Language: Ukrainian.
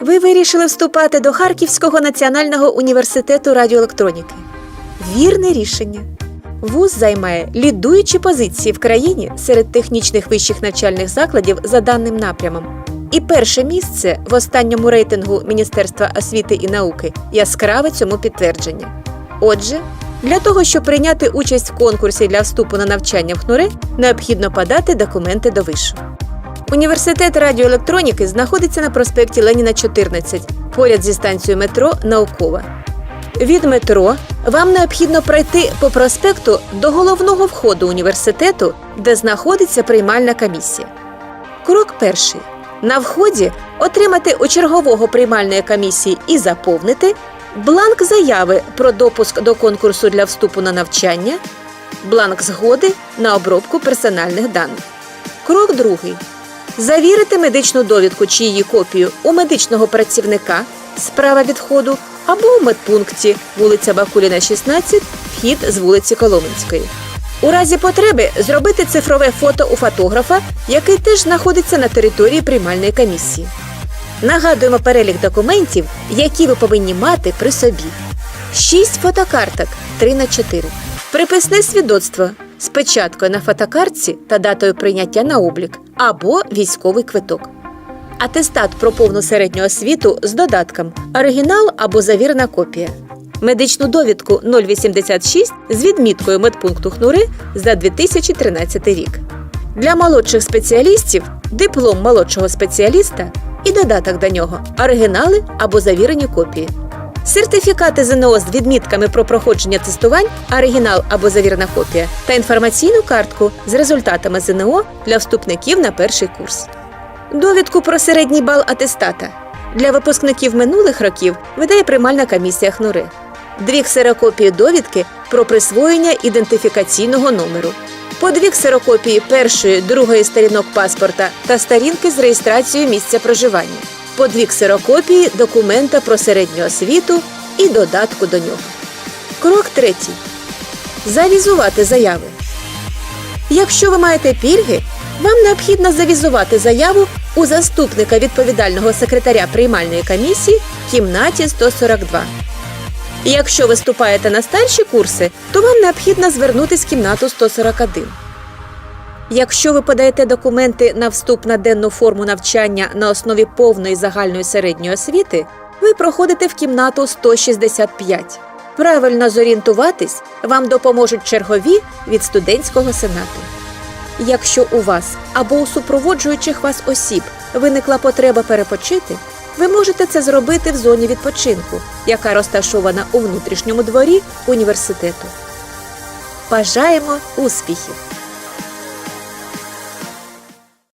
Ви вирішили вступати до Харківського національного університету радіоелектроніки. Вірне рішення. ВУЗ займає лідуючі позиції в країні серед технічних вищих навчальних закладів за даним напрямом. І перше місце в останньому рейтингу Міністерства освіти і науки яскраве цьому підтвердження. Отже, для того, щоб прийняти участь в конкурсі для вступу на навчання в ХНУРЕ, необхідно подати документи до вишу. Університет радіоелектроніки знаходиться на проспекті Леніна 14, поряд зі станцією метро Наукова. Від метро вам необхідно пройти по проспекту до головного входу університету, де знаходиться приймальна комісія. Крок перший. На вході отримати у чергового приймальної комісії і заповнити бланк заяви про допуск до конкурсу для вступу на навчання, бланк згоди на обробку персональних даних. Крок другий. Завірити медичну довідку чи її копію у медичного працівника справа відходу або у медпункті вулиця Бакуліна, 16, вхід з вулиці Коломенської. У разі потреби зробити цифрове фото у фотографа, який теж знаходиться на території приймальної комісії. Нагадуємо перелік документів, які ви повинні мати при собі. 6 фотокарток 3 на 4 Приписне свідоцтво з печаткою на фотокартці та датою прийняття на облік або військовий квиток. Атестат про повну середню освіту з додатком оригінал або завірена копія. Медичну довідку 086 з відміткою медпункту ХНУРИ за 2013 рік. Для молодших спеціалістів диплом молодшого спеціаліста і додаток до нього оригінали або завірені копії. Сертифікати ЗНО з відмітками про проходження тестувань, оригінал або завірена копія та інформаційну картку з результатами ЗНО для вступників на перший курс. Довідку про середній бал атестата для випускників минулих років видає приймальна комісія ХНУРИ. Дві ксерокопії довідки про присвоєння ідентифікаційного номеру. По дві ксерокопії першої, другої сторінок паспорта та сторінки з реєстрацією місця проживання. По дві ксерокопії документа про середню освіту і додатку до нього. Крок третій. Завізувати заяви. Якщо ви маєте пільги, вам необхідно завізувати заяву у заступника відповідального секретаря приймальної комісії в кімнаті 142. Якщо ви вступаєте на старші курси, то вам необхідно звернутися в кімнату 141. Якщо ви подаєте документи на вступ на денну форму навчання на основі повної загальної середньої освіти, ви проходите в кімнату 165. Правильно зорієнтуватись вам допоможуть чергові від студентського сенату. Якщо у вас або у супроводжуючих вас осіб виникла потреба перепочити, ви можете це зробити в зоні відпочинку, яка розташована у внутрішньому дворі університету. Бажаємо успіхів!